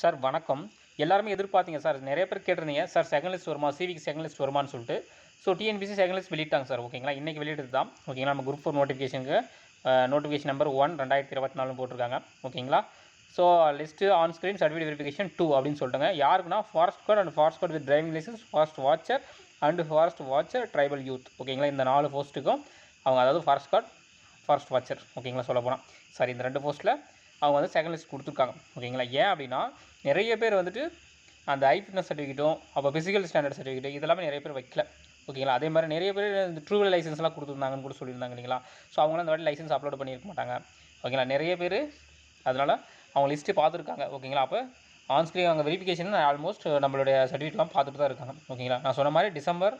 Sir வணக்கம். எல்லாருமே எதிர்பார்த்தீங்க sir. நிறைய பேர் கேட்டிருந்தீங்க. சார் செகண்ட் லிஸ்ட் வருமா? சிவிக்கு செகண்ட் லிஸ்ட் வருமான்னு சொல்லிட்டு. ஸோ டிஎன்பிசி செகண்ட் லிஸ்ட் வெளியிட்டாங்க சார். ஓகேங்களா? இன்றைக்கி வெளியிட்டது தான். ஓகேங்களா? நம்ம குரூப் ஃபோர் நோட்டிஃபிகேஷனுக்கு நோட்டிஃபிகேஷன் நம்பர் ஒன் ரெண்டாயிரத்தி இருபத்தி நாலு போட்டிருக்காங்க. ஓகேங்களா? So list on screen certificate verification two அப்படின்னு சொல்லிட்டாங்க. யாருக்குன்னா forest guard and forest guard with driving licence forest watcher and forest watcher tribal youth ஓகேங்களா? இந்த நாலு போஸ்ட்டுக்கும் அவங்க அதாவது ஃபாரஸ்ட் கார்டு ஃபாரஸ்ட் வாட்சர் ஓகேங்களா? சொல்ல போனால் சாரி இந்த ரெண்டு போஸ்ட்டில் அவங்க வந்து செகண்ட் லிஸ்ட் கொடுத்துருக்காங்க. ஓகேங்களா ஏன் அப்படின்னா நிறைய பேர் வந்துட்டு அந்த ஐ ஃபிட்னஸ் சர்டிஃபிகேட்டும் அப்போ ஃபிசிக்கல் ஸ்டாண்டர்ட் சர்டிஃபிகேட் இதெல்லாமே நிறைய பேர் வைக்கல. ஓகேங்களா அதே மாதிரி நிறைய பேர் இந்த ட்ரூவல் லைசன்ஸ்லாம் கொடுத்துருந்தாங்கன்னு கூட சொல்லியிருந்தாங்க இல்லைங்களா? ஸோ அவங்களாம் இந்த வாட்டி லைசன்ஸ் அப்லோட் பண்ணியிருக்க மாட்டாங்க. ஓகேங்களா நிறைய பேர் அதனால் அவங்க லிஸ்ட்டு பார்த்துருக்காங்க. ஓகேங்களா அப்போ ஆன்ஸ்க்ரீன் அவங்க வெரிஃபிகேஷன் ஆல்மோஸ்ட் நம்மளுடைய சர்டிஃபிகேட்லாம் பார்த்துட்டு தான் இருக்காங்க. ஓகேங்களா நான் சொன்ன மாதிரி டிசம்பர்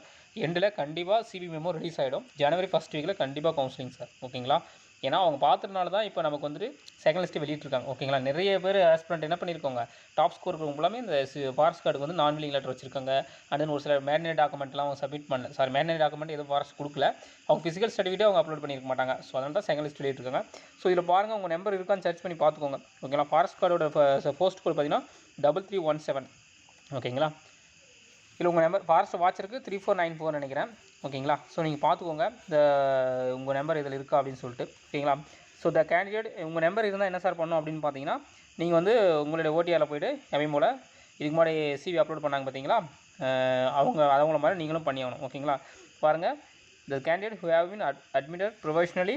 எண்டில் கண்டிப்பாக சிபி மெமோ ரிலீஸ் ஆகிடும் ஜனவரி ஃபஸ்ட் வீக்கில் கண்டிப்பாக கவுன்சிலிங் சார் ஓகேங்களா ஏன்னா அவங்க பார்த்ததுனால தான் இப்போ நமக்கு வந்துட்டு செகண்ட் லிஸ்ட்டு வெளியிட்டிருக்காங்க. ஓகேங்களா நிறைய பேர் ஆஸ்பிரண்ட் என்ன பண்ணியிருக்காங்க? டாப் ஸ்கோர் ஃபுல்லாமே இந்த ஃபாரஸ்ட் கார்டுக்கு வந்து நான் வில்லிங் லெட்டர் வச்சிருக்காங்க. அண்ட் தென் ஒரு சில மேரினேட் டாக்குமெண்ட்லாம் அவங்க சப்மிட் பண்ணல. சாரி மேரினேட் டாக்குமெண்ட் எதுவும் ஃபாரஸ்ட் கொடுக்கல. அவங்க ஃபிசிக்கல் சர்டிஃபிகேட் அவங்க அப்லோட் பண்ணியிருக்க மாட்டாங்க. ஸோ அதனால தான் செகண்ட் லிஸ்ட் வெளியிட்டிருக்காங்க. ஸோ இதில் பாருங்கள் உங்கள் நம்பர் இருக்கான்னு சர்ச் பண்ணி பார்த்துக்கோங்க. ஓகேங்களா ஃபாரஸ்ட் கார்டோட போஸ்ட் கோட் பார்த்தீங்கன்னா டபுள் த்ரீ ஒன் செவன் ஓகேங்களா இல்லை உங்கள் நம்பர் ஃபாரஸ்ட் வாட்சருக்கு த்ரீ ஃபோர் நைன் ஃபோர் நினைக்கிறேன். ஓகேங்களா ஸோ நீங்கள் பார்த்துக்கோங்க. இந்த உங்கள் நம்பர் இதில் இருக்கா அப்படின்னு சொல்லிட்டு. ஓகேங்களா ஸோ த கேண்டிடேட் உங்கள் நம்பர் இருந்தால் என்ன சார் பண்ணணும் அப்படின்னு பார்த்தீங்கன்னா நீங்கள் வந்து உங்களுடைய ஓடிஆரில் போய்ட்டு எப்பயும் போல் இதுக்கு முன்னாடி சிவி அப்லோட் பண்ணாங்க பார்த்தீங்களா? அவங்க அவங்கள மாதிரி நீங்களும் பண்ணி ஆகணும். ஓகேங்களா பாருங்கள் the candidate who have been at admitted professionally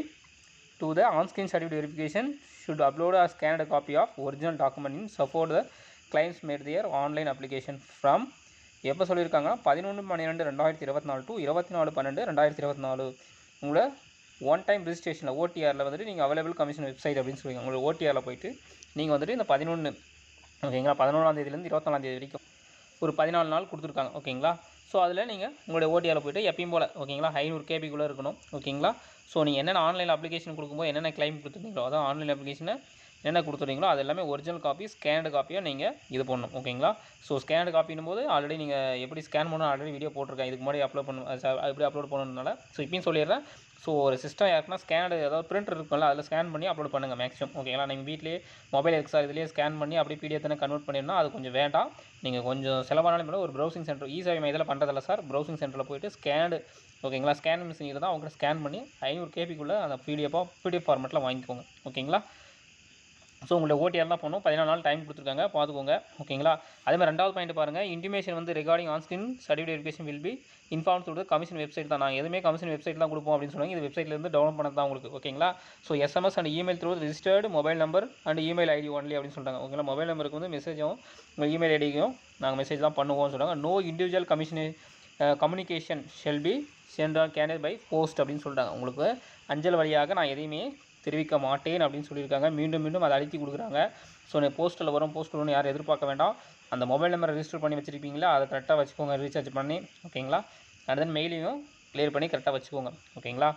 to the on screen certificate verification should upload a a copy of original document in support the claims made their online application from எப்போ சொல்லியிருக்காங்கன்னா? பதினொன்று பன்னிரெண்டு ரெண்டாயிரத்தி இருபத்தி நாலு to இருபத்தி நாலு பன்னெண்டு ரெண்டாயிரத்தி இருபத்தி நாலு உங்களை ஒன் டைம் ரிஜிஸ்ட்ரேஷனில் ஓடிஆரில் வந்துட்டு நீங்கள் அவைலபிள் கமிஷன் வெப்சைட் அப்படின்னு சொல்லுவீங்க. உங்களோட ஓடிஆரில் போயிட்டு நீங்கள் வந்துட்டு இந்த பதினொன்று ஓகேங்களா? பதினொன்றாம் தேதியிலேருந்து இருபத்தொன்னாம் தேதி வரைக்கும் ஒரு பதினாலு நாள் கொடுத்துருக்காங்க ஓகேங்களா? ஸோ அதில் நீங்கள் உங்களுடைய ஓடிஆரில் போய்ட்டு எப்பயும் போல் ஓகேங்களா? ஐநூறு கேபிக்குள்ளே இருக்கணும் ஓகேங்களா? ஸோ நீங்கள் என்னென்ன ஆன்லைன் அப்ளிகேஷன் கொடுக்கும்போது என்னென்ன கிளைம் கொடுத்துருந்தீங்களோ அதான் ஆன்லைன் அப்ளிகேஷனை என்ன கொடுத்துறீங்களோ அது எல்லாமே ஒரிஜினல் காப்பி ஸ்கேன்டு காப்பியாக நீங்கள் இது பண்ணணும் ஓகேங்களா ஸோ ஸ்கேன்டு காப்பினும் போது ஆல்ரெடி நீங்கள் எப்படி ஸ்கேன் பண்ணணும் ஆல்ரெடி வீடியோ போட்டிருக்கேன். இதுக்கு முன்னாடி அப்லோட் பண்ண எப்படி அப்லோட் பண்ணணுனால ஸோ இப்பயும் சொல்லிடுறேன். ஸோ ஒரு சிஸ்டம் யாருக்குன்னா ஸ்கேனு ஏதாவது பிரிண்ட் இருக்கும்ல அதில் ஸ்கேன் பண்ணி அப்லோட் பண்ணுங்கள் மேக்ஸிமம் ஓகேங்களா நீங்கள் வீட்லேயே மொபைல் எக்ஸா இதுலேயே ஸ்கேன் பண்ணி அப்படியே பிடிஎஃப் கன்வெர்ட் பண்ணிடணும். அது கொஞ்சம் வேண்டாம். நீங்கள் கொஞ்சம் செலவானாலும் ஒரு ப்ரௌசிங் சென்டர் இ சேவை மையத்தில் பண்ணுறதில்ல சார் ப்ரௌசிங் சென்டரில் போயிட்டு ஸ்கேனு ஓகேங்களா ஸ்கேன் மிஷின் இருந்தால் அவங்கள்ட்ட ஸ்கேன் பண்ணி ஐநூறு கேபிக்குள்ளே அந்த பிடிஎஃபாக பிடிஎஃப் ஃபார்மெட்டில் வாங்கிக்கோங்க ஓகேங்களா ஸோ உங்களோட ஓடிஆர் தான் பண்ணணும் பதினாலு நாள் டைம் கொடுத்துருக்காங்க. பார்த்துக்கோங்க. ஓகேங்களா அதே மாதிரி ரெண்டாவது பாயிண்ட் பாருங்கள் இன்டிமேஷன் வந்து regarding on screen certificate verification will be inform to commission website தான். நாங்கள் எதுவுமே கமிஷன் வெப்சைட் தான் கொடுப்போம் அப்படின்னு சொன்னாங்க. இது வெப்சைட்லேருந்து டவுன்லோட் பண்ண தான் உங்களுக்கு. ஓகேங்களா so SMS and email through registered mobile number and email ID only அப்படின்னு சொல்லிட்டாங்க ஓகேங்களா மொபைல் நம்பருக்கு வந்து மெசேஜும் உங்கள் இமெயில் ஐடிக்கும் நாங்கள் மெசேஜ் தான் பண்ணுவோம்னு சொல்கிறாங்க no individual commission communication shall be sent by post அப்படின்னு சொல்லிட்டாங்க உங்களுக்கு அஞ்சல் வழியாக நான் எதையுமே தெரிவிக்க மாட்டேன் அப்படின்னு சொல்லியிருக்காங்க. மீண்டும் மீண்டும் அதை அழுத்தி கொடுக்குறாங்க. ஸோ நீ போஸ்ட்டில் வரும் போஸ்ட்டில் ஒன்று யாரும் எதிர்பார்க்க வேண்டாம். அந்த மொபைல் நம்பரை ரிஜிஸ்டர் பண்ணி வச்சுருப்பீங்களா? அதை கரெக்டாக வச்சுக்கோங்க. ரீசார்ஜ் பண்ணி. ஓகேங்களா அண்ட் தென் மெயிலையும் க்ளியர் பண்ணி கரெக்டாக வச்சுக்கோங்க. ஓகேங்களா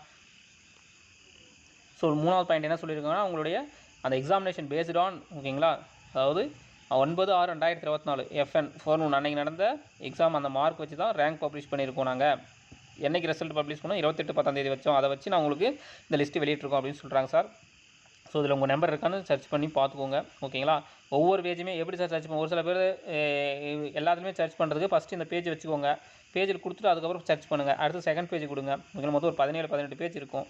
ஸோ மூணாவது பாயிண்ட் என்ன சொல்லியிருக்காங்கன்னா உங்களுடைய அந்த எக்ஸாமினேஷன் பேஸ்ட் ஆன் ஓகேங்களா அதாவது ஒன்பது ஆறு ரெண்டாயிரத்தி இருபத்தி நாலு எஃப்என் ஃபோர் ஒன்று அன்றைக்கி நடந்த எக்ஸாம் அந்த மார்க் வச்சு தான் ரேங்க் பப்ளிஷ் பண்ணியிருக்கோம் நாங்கள் என்னைக்கு ரிசல்ட் பப்ளிஷ் பண்ணோம் இருபத்தெட்டு பத்தாம் தேதி வச்சோம். அதை வச்சு நான் உங்களுக்கு இந்த லிஸ்ட்டு வெளியிட்டிருக்கோம் அப்படின்னு சொல்கிறாங்க சார். ஸோ இதில் உங்கள் நம்பர் இருக்கான்னு சர்ச் பண்ணி பார்த்துக்கோங்க. ஓகேங்களா? ஒவ்வொரு பேஜுமே எப்படி சார் சர்ச் பண்ணுவோம் ஒரு சில பேர் எல்லாத்துலேயுமே சர்ச் பண்ணுறதுக்கு ஃபஸ்ட்டு இந்த பேஜ் வச்சுக்கோங்க. பேஜில் கொடுத்துட்டு அதுக்கப்புறம் சர்ச் பண்ணுங்கள் அடுத்து செகண்ட் பேஜ் கொடுங்க. ஓகேங்களா மொத்தம் ஒரு பதினேழு பதினெட்டு பேஜ் இருக்கும்.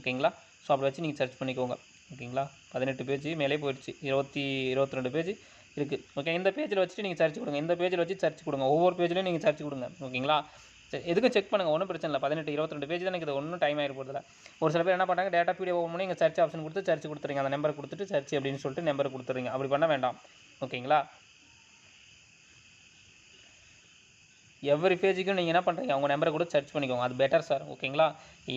ஓகேங்களா? ஸோ அப்படி வச்சு நீங்கள் சர்ச் பண்ணிக்கோங்க. ஓகேங்களா? பதினெட்டு பேஜ் மேலே போயிடுச்சு. இருபத்தி இருபத்தி ரெண்டு பேஜ் இருக்குது ஓகே இந்த பேஜில் வச்சுட்டு நீங்கள் சர்ச் கொடுங்க. இந்த பேஜில் வச்சு சர்ச் கொடுங்க. ஒவ்வொரு பேஜ்லேயும் நீங்கள் சர்ச் கொடுங்க. ஓகேங்களா? சரி எதுக்கும் செக் பண்ணுங்கள் ஒன்றும் பிரச்சனை இல்லை. பதினெட்டு இருபத்தி ரெண்டு பேஜ் தான் எனக்கு இது ஒன்றும் டைம் ஆகிட போகிறதில்ல ஒரு சில பேர் என்ன பண்ணுறாங்க டேட்டா பீடியோ ஓப்பன் பண்ணி இங்கே சர்ச் ஆப்ஷன் கொடுத்து சர்ச் கொடுத்துறீங்க அந்த நம்பர் கொடுத்துட்டு சர்ச் அப்படின்னு சொல்லிட்டு நம்பர் கொடுத்துறீங்க அப்படி பண்ண வேண்டாம். ஓகேங்களா? எவ்ரி பேஜுக்கும் நீங்கள் என்ன பண்ணுறீங்க அவங்க நம்பரை கூட சர்ச் பண்ணிக்கோங்க. அது பெட்டர் சார் ஓகேங்களா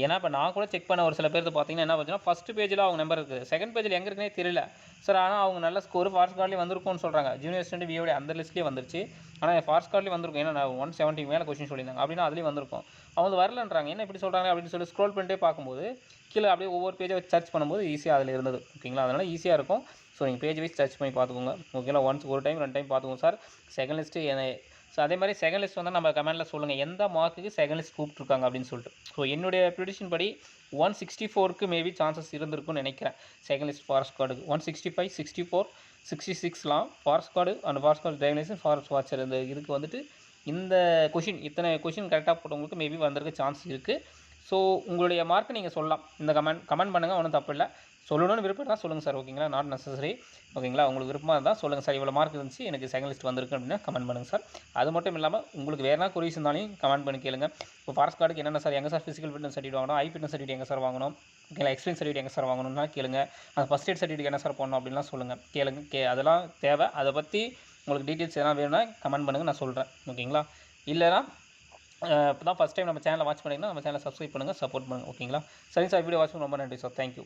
ஏன்னா இப்போ நான் கூட செக் பண்ண ஒரு சில பேர் பார்த்தீங்கன்னா என்ன பார்த்தீங்கன்னா ஃபஸ்ட் பேஜில் அவங்க நம்பர் இருக்குது செகண்ட் பேஜில் எங்கே இருக்குன்னே தெரியல. சார் ஆனால் அவங்க நல்ல ஸ்கோர் ஃபாஸ்ட் கார்ட்லேயே வந்திருக்கும்னு சொல்கிறாங்க ஜூனியர் ஸ்டூடெண்ட் வியோட அந்த லிஸ்ட்லேயே வந்துருச்சு. ஆனால் ஃபாஸ்ட் கார்ட்லேயே வந்திருக்கும். ஏன்னா நான் ஒன் செவன்ட்டி மேலே கொஸ்டின் சொல்லியிருந்தாங்க. அப்படின்னா அதுலேயும் வந்திருக்கும். அவங்க வரலன்றாங்க. என்ன இப்படி சொல்கிறாங்க அப்படின்னு சொல்லி ஸ்க்ரோல் பண்ணிட்டே பார்க்கும்போது கீழே அப்படியே ஒவ்வொரு பேஜை வச்சு சர்ச் பண்ணும்போது ஈஸியாக அதில் இருந்தது. ஓகேங்களா அதனால் ஈஸியாக இருக்கும். ஸோ நீங்கள் பேஜ் வைஸ் சர்ச் பண்ணி பார்த்துக்கோங்க. ஓகேங்களா ஒன்ஸ் ஒரு டைம் ரெண்டு டைம் பார்த்துக்கோங்க சார் செகண்ட் லிஸ்ட்டு ஸோ அதே மாதிரி செகண்ட் லிஸ்ட் வந்து நம்ம கமெண்ட்டில் சொல்லுங்கள் எந்த மார்க்குக்கு செகண்ட் லிஸ்ட் கூப்பிட்ருக்காங்க அப்படின்னு சொல்லிட்டு. ஸோ என்னுடைய ப்ரிடிஷன் படி ஒன் சிக்ஸ்டி ஃபோருக்கு மேபி சான்சஸ் இருந்திருக்கும்னு நினைக்கிறேன். Second list forest ஸ்குவாடுக்கு one sixty five sixty four sixty சிக்ஸ்லாம் forest guard and forest guard driving forest watcher இந்த இதுக்கு வந்துட்டு இந்த கொஷின் இத்தனை கொஷின் கரெக்டாக போட்டவங்களுக்கு மேபி வந்திருக்க சான்ஸ் இருக்குது ஸோ உங்களுடைய மார்க்கை நீங்கள் சொல்லலாம். இந்த கமெண்ட் கமெண்ட் பண்ணுங்கள் ஒன்றும் தப்பு இல்லை. சொல்லணும்னு விருப்பம் இருந்தால் சொல்லுங்கள் சார் ஓகேங்களா நாட் நெசசரி ஓகேங்களா உங்களுக்கு விருப்பமாக இருந்தால் சொல்லுங்கள் சார் இவ்வளோ மார்க் இருந்துச்சு எனக்கு செகண்ட் லிஸ்ட் வந்திருக்கு அப்படின்னா கமெண்ட் பண்ணுங்கள் சார் அது மட்டும் இல்லாமல் உங்களுக்கு வேறு என்ன குறிஸ் இருந்தாலும் கமெண்ட் பண்ணி கேளுங்க. இப்போ ஃபாரஸ்ட் கார்டுக்கு என்னென்ன சார் எங்கே சார் ஃபிசிக்கல் ஃபிட்னஸ் சர்டிஃபிகேட் வாங்கணும்? ஐ ஃபிட்னஸ் சர்டிஃபிகேட் எங்கே சார் வாங்கணும்? ஓகேங்களா எக்ஸ்பீரியன்ஸ் சர்டிஃபிகேட் எங்கே சார் வாங்கணும்னா கேளுங்க. அந்த ஃபஸ்ட் எய்ட் சர்டிஃபிகேட் என்ன சார் போடணும் அப்படின்லாம் சொல்லுங்கள் கேளுங்க. கே அதெல்லாம் தேவை. அதை பற்றி உங்களுக்கு டீட்டெயில்ஸ் எதனா வேணும்னா கமெண்ட் பண்ணுங்கள் நான் சொல்கிறேன் ஓகேங்களா இல்லைனா இப்போ தான் ஃபஸ்ட் டைம் நம்ம சேனலை வாட்ச் பண்ணிங்கன்னா நம்ம சேனலை சப்ஸ்கிரைப் பண்ணுங்கள் சப்போர்ட் பண்ணுங்கள் ஓகேங்களா சரிங்க சார் வீடியோ வாட்ச் பண்ண ரொம்ப நன்றி சார் தேங்க்யூ